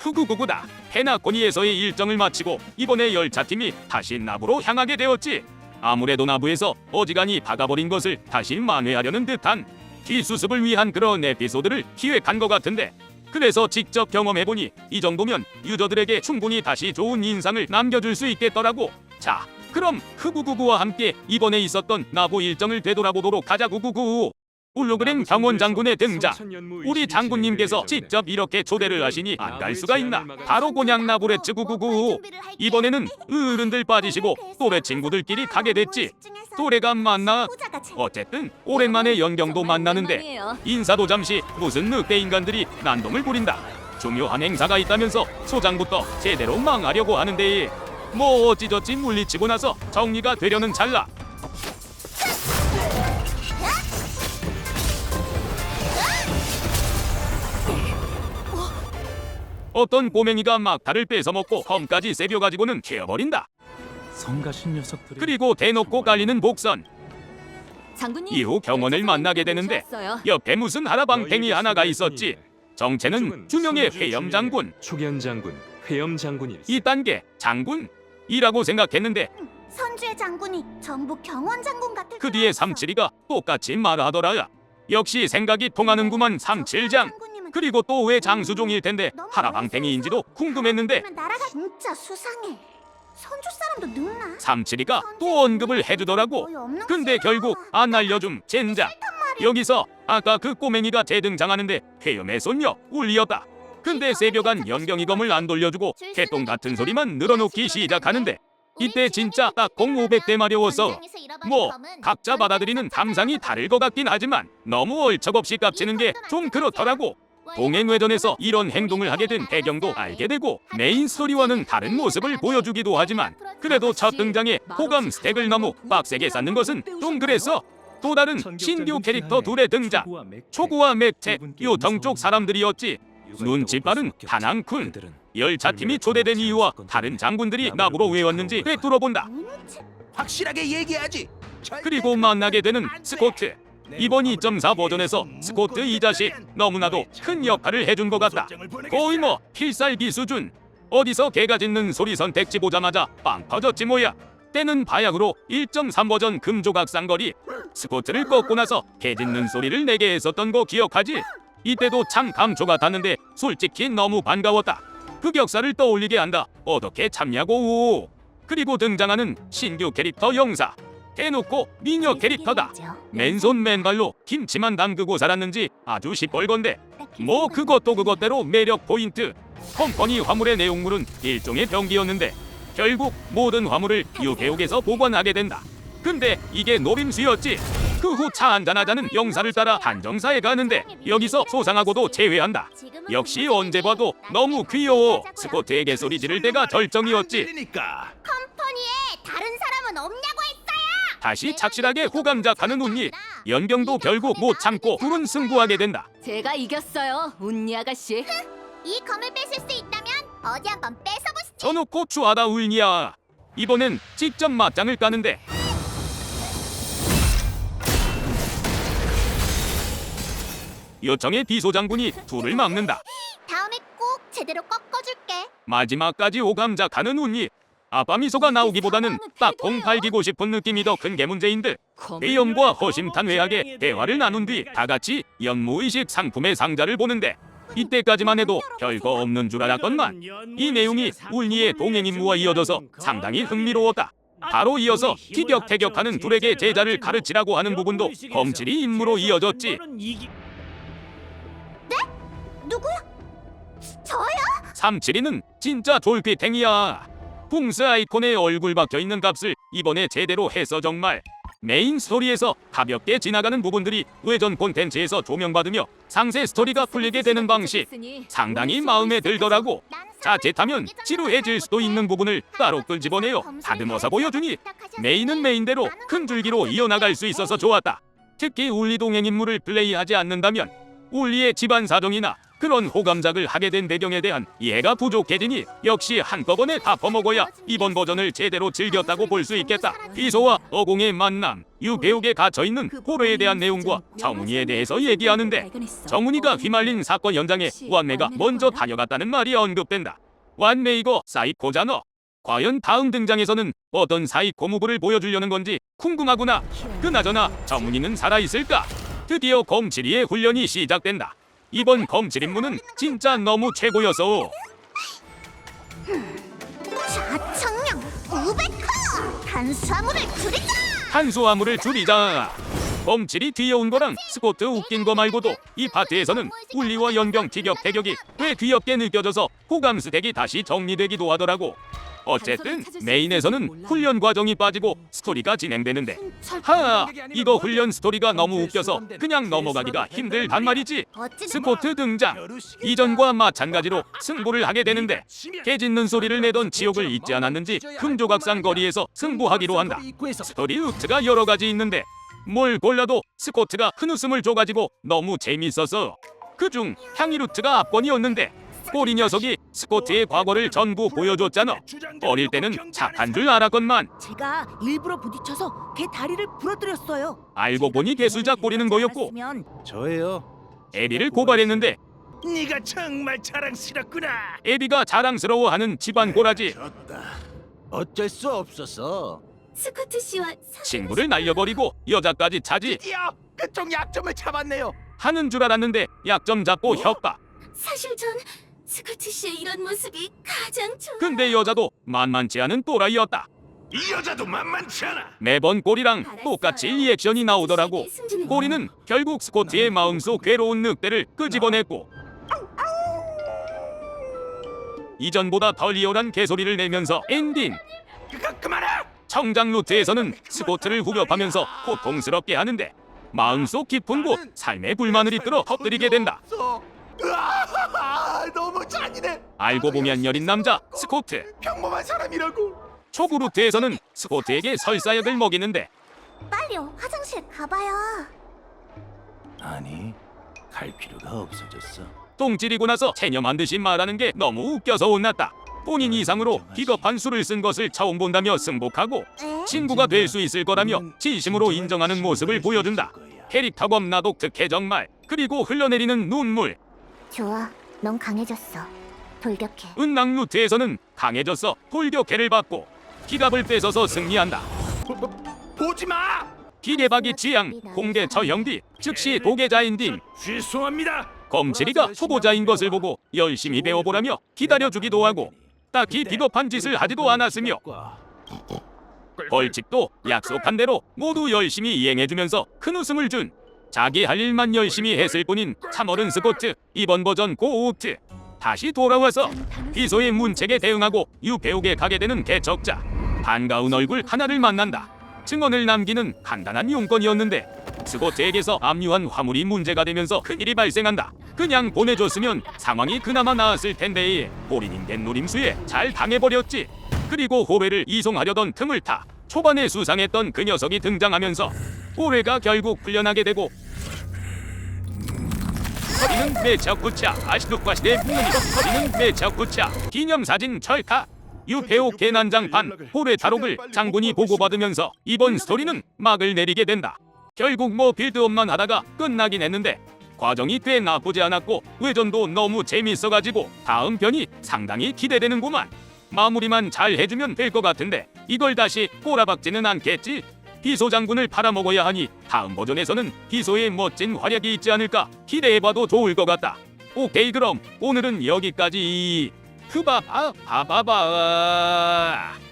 후구구구다. 페나코니에서의 일정을 마치고 이번에 열차팀이 다시 나부로 향하게 되었지. 아무래도 나부에서 어지간히 박아버린 것을 다시 만회하려는 듯한 뒤수습을 위한 그런 에피소드를 기획한 것 같은데 그래서 직접 경험해보니 이 정도면 유저들에게 충분히 다시 좋은 인상을 남겨줄 수 있겠더라고. 자, 그럼 크구구구와 함께 이번에 있었던 나부 일정을 되돌아보도록 하자 구구구. 홀로그램 경원 장군의 등장. 우리 장군님께서 직접 이렇게 초대를 하시니 안 갈 수가 있나? 바로 곤양 나부레츠 구구구. 이번에는 어른들 빠지시고 또래 친구들끼리 가게 됐지. 또래가 만나 어쨌든 오랜만에 연경도 만나는데 인사도 잠시 무슨 늑대 인간들이 난동을 부린다. 중요한 행사가 있다면서 소장부터 제대로 망하려고 하는데 뭐 어찌저찌 물리치고 나서 정리가 되려는 찰나. 어떤 꼬맹이가 막타를 뺏어먹고 험까지 세벼 가지고는 캐어버린다. 성가신 녀석들이 그리고 대놓고 깔리는 복선. 장군님 이후 경원을 만나게 되는데 좋았어요. 옆에 무슨 하라방탱이 하나가 있었지. 정체는 주명의 회염 장군. 초견 장군, 회염 장군일. 이 단계 장군이라고 생각했는데 선주의 장군이 전부 경원 장군 같을 그 뒤에 삼칠이가 똑같이 말하더라. 역시 생각이 통하는구만 삼칠장. 그리고 또 왜 장수종일 텐데 하라방탱이인지도 궁금했는데 나라가 진짜 수상해. 선주 사람도 늙나? 삼칠이가 또 언급을 해주더라고. 근데 결국 안 알려줌 젠장. 여기서 아까 그 꼬맹이가 재등장하는데 회염의 손녀 울리였다. 근데 세벼간 연경이검을 안 돌려주고 개똥 같은 소리만 늘어놓기 시작하는데 이때 진짜 딱 0500대 마려워서 뭐 각자 받아들이는 감상이 다를 것 같긴 하지만 너무 얼척없이 깝치는 게 좀 그렇더라고. 동행회전에서 이런 행동을 하게 된 배경도 알게 되고 메인 스토리와는 다른 모습을 보여주기도 하지만 그래도 첫 등장에 호감 스택을 너무 빡세게 쌓는 것은 좀 그랬어. 또 다른 신규 캐릭터 둘의 등장. 초구와 맥체, 요정 쪽 사람들이었지. 눈치 빠른 다낭쿤. 열차팀이 초대된 이유와 다른 장군들이 나보러 왜 왔는지 꿰뚫어본다. 확실하게 얘기하지. 그리고 만나게 되는 스코트. 이번 2.4 버전에서 스코트 이 자식 너무나도 큰 역할을 해준 것 같다. 거의 뭐 필살기 수준. 어디서 개가 짖는 소리 선택지 보자마자 빵 터졌지 뭐야. 때는 바약으로 1.3 버전 금조각 쌍거리 스코트를 꺾고 나서 개 짖는 소리를 내게 했었던 거 기억하지? 이때도 참 감초가 닿는데 솔직히 너무 반가웠다. 흑역사를 떠올리게 한다. 어떻게 참냐고. 그리고 등장하는 신규 캐릭터 영사. 대놓고 미녀 캐릭터다. 맨손 맨발로 김치만 담그고 살았는지 아주 시뻘건데 뭐 그것도 그것대로 매력 포인트. 컴퍼니 화물의 내용물은 일종의 병기였는데 결국 모든 화물을 유개옥에서 보관하게 된다. 근데 이게 노림수였지. 그 후 차 한잔하자는 영사를 따라 한정사에 가는데 여기서 소상하고도 제외한다. 역시 언제 봐도 너무 귀여워. 스코트에게 소리 지를 때가 절정이었지 들리니까. 컴퍼니에 다른 사람은 없냐고 했어요. 다시 착실하게 호감작하는 운니 연경도 결국 못 참고 둘은 승부하게 된다 제가 이겼어요, 운니 아가씨. 이 검을 뺏을 수 있다면 어디 한번 뺏어보시죠. 저놓고 추하다 울니야 이번엔 직접 맞짱을 까는데 요청의 비소장군이 둘을 막는다 다음에 꼭 제대로 꺾어줄게. 마지막까지 오감작하는 운이 아빠 미소가 나오기보다는 딱 공팔기고 싶은 느낌이 더 큰 게 문제인 듯 회염과 허심탄 회하게 대화를 나눈 뒤 다같이 연무의식 상품의 상자를 보는데 이때까지만 해도 별거 없는 줄 알았건만 이 내용이 울니의 동행 임무와 이어져서 상당히 흥미로웠다. 바로 이어서 티격태격하는 둘에게 제자를 가르치라고 하는 부분도 검칠이 임무로 이어졌지. 누구야? 저요? 삼칠이는 진짜 졸피탱이야. 붕스 아이콘에 얼굴 박혀 있는 값을 이번에 제대로 해서 정말 메인 스토리에서 가볍게 지나가는 부분들이 외전 콘텐츠에서 조명받으며 상세 스토리가 풀리게 되는 방식 상당히 마음에 들더라고. 자칫하면 지루해질 수도 있는 부분을 따로 끄집어내요. 다듬어서 보여주니 메인은 메인대로 큰 줄기로 이어나갈 수 있어서 좋았다. 특히 울리 동행 인물을 플레이하지 않는다면 울리의 집안 사정이나 그런 호감작을 하게 된 배경에 대한 이해가 부족해지니 역시 한꺼번에 다 퍼먹어야 이번 버전을 제대로 즐겼다고 볼 수 있겠다. 비소와 어공의 만남 유배옥에 갇혀 있는 호로에 대한 내용과 정훈이에 대해서 얘기하는데 정훈이가 휘말린 사건 현장에 완매가 먼저 다녀갔다는 말이 언급된다. 완매 이거 사이코잖아. 과연 다음 등장에서는 어떤 사이코 무브를 보여주려는 건지 궁금하구나. 그나저나 정훈이는 살아있을까? 드디어 검칠이의 훈련이 시작된다. 이번 검칠 임무는 진짜 너무 최고여서 자청령 우베카 탄수화물을 줄이자. 탄수화물을 줄이자. 검칠이 뒤여온 거랑 스코트 웃긴 거 말고도 이 파트에서는 울리와 연병 티격 대격이 꽤 귀엽게 느껴져서 호감 스택이 다시 정리되기도 하더라고. 어쨌든 메인에서는 훈련 과정이 빠지고 스토리가 진행되는데 하 이거 훈련 스토리가 너무 웃겨서 그냥 넘어가기가 힘들단 말이지. 스코트 등장. 이전과 마찬가지로 승부를 하게 되는데 개 짖는 소리를 내던 지옥을 잊지 않았는지 흠조각산 거리에서 승부하기로 한다. 스토리 루트가 여러 가지 있는데 뭘 골라도 스코트가 큰 웃음을 줘가지고 너무 재밌어서 그중 향이 루트가 압권이었는데 꼬리 녀석이 스코트의 과거를 전부 보여줬잖아. 어릴 때는 착한 줄 알았건만 제가 일부러 부딪혀서 걔 다리를 부러뜨렸어요. 알고 보니 개수작 부리는 거였고 면 저예요. 에비를 고발했는데 네가 정말 자랑스럽구나. 에비가 자랑스러워하는 집안 고라지 졌다. 어쩔 수 없었어. 스코트 씨와 친구를 날려버리고 여자까지 차지. 드디어 그쪽 약점을 잡았네요. 하는 줄 알았는데 약점 잡고 협박. 사실 전 스코트 씨의 이런 모습이 가장 좋아. 근데 여자도 만만치 않은 또라이였다. 이 여자도 만만치 않아. 매번 꼬리랑 똑같이 리액션이 나오더라고. 꼬리는 결국 스코트의 마음속 괴로운 늑대를 끄집어냈고 이전보다 더 리얼한 개소리를 내면서 엔딩. 청장 루트에서는 스코트를 후벼파면서 고통스럽게 하는데 마음속 깊은 곳 삶의 불만을 이끌어 터뜨리게 된다 으아, 너무 잔인해. 알고 보면 여린 남자 스코트 평범한 사람이라고. 초구 루트에서는 스코트에게 설사약을 먹이는데 빨리요 화장실 가봐요. 아니, 갈 필요가 없어졌어. 똥 찌리고 나서 체념한 듯이 말하는 게 너무 웃겨서 혼났다 본인 이상으로 비겁한 수를 쓴 것을 처음 본다며 승복하고 에? 친구가 될 수 있을 거라며 진심으로 인정하는 모습을 보여준다 캐릭터 검 나 독특해 정말 그리고 흘러내리는 눈물 좋아, 넌 강해졌어. 돌격해. 은낙 루트에서는 강해져서 돌격해를 받고 기갑을 뺏어서 승리한다 보지 마. 기계박이 지향 공개 처형뒤 즉시 도계자인 딘 죄송합니다. 검칠이가 초보자인 것을 보고 열심히 배워보라며 기다려주기도 하고 딱히 비겁한 짓을 하지도 않았으며. 벌칙도 약속한 대로 모두 열심히 이행해주면서 큰 웃음을 준 자기 할 일만 열심히 했을 뿐인 참어른 스코트 이번 버전 고우트. 다시 돌아와서 비소의 문책에 대응하고 유배옥에 가게 되는 개척자. 반가운 얼굴 하나를 만난다. 증언을 남기는 간단한 용건이었는데 스코트에게서 압류한 화물이 문제가 되면서 큰일이 발생한다 그냥 보내줬으면 상황이 그나마 나았을 텐데 보리님 된 노림수에 잘 당해버렸지. 그리고 호배를 이송하려던 틈을 타 초반에 수상했던 그 녀석이 등장하면서 호배가 결국 풀려나게 되고 허리는 매차구차 아시도과시대 문이 허리는 매차구차 기념사진 철카 유배우 개난장판 호배 탈옥을 장군이 보고받으면서 이번 스토리는 막을 내리게 된다. 결국 뭐 빌드업만 하다가 끝나긴 했는데 과정이 꽤 나쁘지 않았고 외전도 너무 재밌어가지고 다음 편이 상당히 기대되는구만 마무리만 잘 해주면 될 것 같은데 이걸 다시 꼬라박지는 않겠지? 비소 장군을 팔아먹어야 하니 다음 버전에서는 비소의 멋진 활약이 있지 않을까 기대해봐도 좋을 것 같다. 오케이 그럼 오늘은 여기까지. 흐바바 바바바.